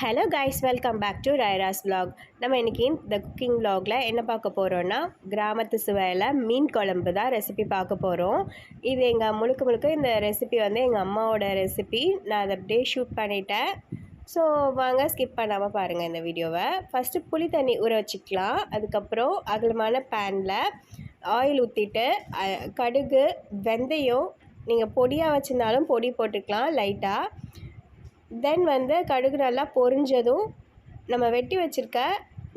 Hello guys welcome back to Rayara's vlog நம்ம இன்றைக்கி இந்த குக்கிங் விலாகில் என்ன பார்க்க போகிறோன்னா கிராமத்து சுவையில் மீன் குழம்பு தான் ரெசிபி பார்க்க போகிறோம் இது எங்கள் முழுக்க முழுக்க இந்த ரெசிபி வந்து எங்கள் அம்மாவோட ரெசிபி நான் அதை அப்படியே ஷூட் பண்ணிட்டேன். ஸோ வாங்க ஸ்கிப் பண்ணாமல் பாருங்கள் இந்த வீடியோவை. ஃபஸ்ட்டு புளி தண்ணி ஊற வச்சுக்கலாம். அதுக்கப்புறம் அகலமான பேனில் ஆயில் ஊற்றிட்டு கடுகு வெந்தயம் நீங்கள் பொடியாக வச்சுருந்தாலும் பொடி போட்டுக்கலாம் லைட்டாக தென் வந்து கடுகு நல்லா பொரிஞ்சதும் நம்ம வெட்டி வச்சுருக்க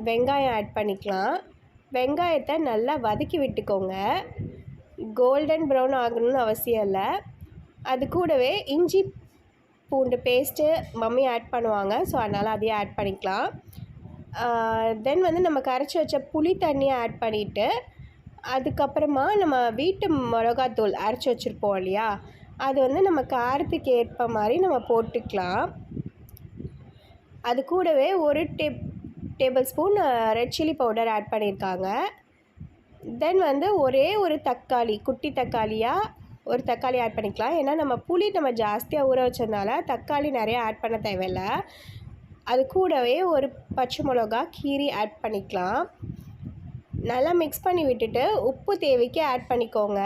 வெங்காயம் ஆட் பண்ணிக்கலாம். வெங்காயத்தை நல்லா வதக்கி விட்டுக்கோங்க. கோல்டன் ப்ரௌன் ஆகணும்னு அவசியம் இல்லை. அது கூடவே இஞ்சி பூண்டு பேஸ்ட்டு மம்மி ஆட் பண்ணுவாங்க. ஸோ அதனால் அதையும் ஆட் பண்ணிக்கலாம். தென் வந்து நம்ம கரைச்சி வச்ச புளி தண்ணியை ஆட் பண்ணிவிட்டு அதுக்கப்புறமா நம்ம வீட்டு மிளகாத்தூள் அரைச்சி வச்சுருப்போம் இல்லையா? அது வந்து நம்ம காரத்துக்கு ஏற்ப மாதிரி நம்ம போட்டுக்கலாம். அது கூடவே ஒரு tab table spoon red chilli powder add பண்ணியிருக்காங்க. தென் வந்து ஒரே ஒரு தக்காளி குட்டி தக்காளியாக ஒரு தக்காளி ஆட் பண்ணிக்கலாம். ஏன்னா நம்ம புளி நம்ம ஜாஸ்தியாக ஊற வச்சதுனால தக்காளி நிறைய ஆட் பண்ண தேவையில்ல. அது கூடவே ஒரு பச்சை மிளகா கீரி ஆட் பண்ணிக்கலாம். நல்லா மிக்ஸ் பண்ணி விட்டுட்டு உப்பு தேவைக்கு ஆட் பண்ணிக்கோங்க.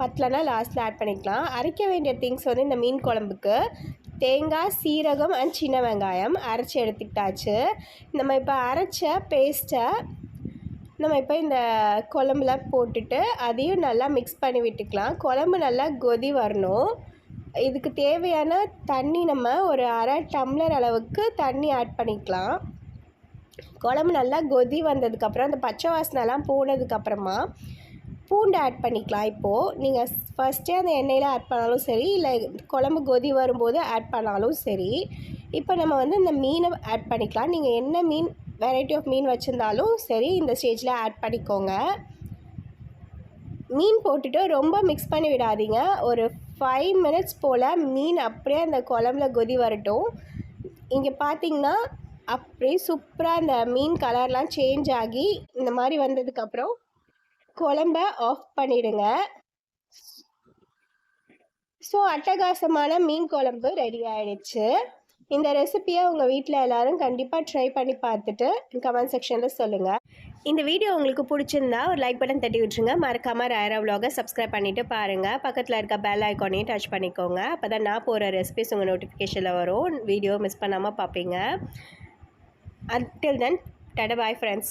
பத்தலைனா லாஸ்ட்டில் ஆட் பண்ணிக்கலாம். அரைக்க வேண்டிய திங்ஸ் வந்து இந்த மீன் குழம்புக்கு. தேங்காய் சீரகம் அண்ட் சின்ன வெங்காயம் அரைச்சி எடுத்துக்கிட்டாச்சு. நம்ம இப்போ அரைச்ச பேஸ்ட்டை நம்ம இப்போ இந்த குழம்புல போட்டுட்டு அதையும் நல்லா மிக்ஸ் பண்ணி விட்டுக்கலாம். குழம்பு நல்லா கொதி வரணும். இதுக்கு தேவையான தண்ணி நம்ம ஒரு அரை டம்ளர் அளவுக்கு தண்ணி ஆட் பண்ணிக்கலாம். குழம்பு நல்லா கொதி வந்ததுக்கப்புறம் அந்த பச்சை வாசனைலாம் போனதுக்கப்புறமா பூண்டு ஆட் பண்ணிக்கலாம். இப்போது நீங்கள் ஃபஸ்ட்டே அந்த எண்ணெயில் ஆட் பண்ணாலும் சரி இல்லை குழம்பு கொதி வரும்போது ஆட் பண்ணாலும் சரி இப்போ நம்ம வந்து இந்த மீனை ஆட் பண்ணிக்கலாம். நீங்கள் என்ன மீன் வெரைட்டி ஆஃப் மீன் வச்சுருந்தாலும் சரி இந்த ஸ்டேஜில் ஆட் பண்ணிக்கோங்க. மீன் போட்டுட்டு ரொம்ப மிக்ஸ் பண்ணி விடாதீங்க. ஒரு ஃபைவ் மினிட்ஸ் போல் மீன் அப்படியே அந்த குழம்புல கொதி வரட்டும். இங்கே பார்த்தீங்கன்னா அப்படியே சூப்பராக அந்த மீன் கலர்லாம் சேஞ்ச் ஆகி இந்த மாதிரி வந்ததுக்கப்புறம் குழம்ப ஆஃப் பண்ணிவிடுங்க ஸோ அட்டகாசமான மீன் குழம்பு ரெடி ஆயிடுச்சு. இந்த ரெசிப்பியை உங்கள் வீட்டில் எல்லாரும் கண்டிப்பாக ட்ரை பண்ணி பார்த்துட்டு கமெண்ட் செக்ஷனில் சொல்லுங்கள் இந்த வீடியோ உங்களுக்கு பிடிச்சிருந்தா ஒரு லைக் பட்டன் தட்டி விட்டுருங்க. மறக்காமல் ராயரா விலாகை சப்ஸ்கிரைப் பண்ணிவிட்டு பாருங்கள் பக்கத்தில் இருக்க பெல் ஐக்கானையும் டச் பண்ணிக்கோங்க. அப்போ தான் நான் போகிற ரெசிபிஸ் உங்கள் நோட்டிஃபிகேஷனில் வரும். வீடியோ மிஸ் பண்ணாமல் பார்ப்பீங்க. Until then tada bye friends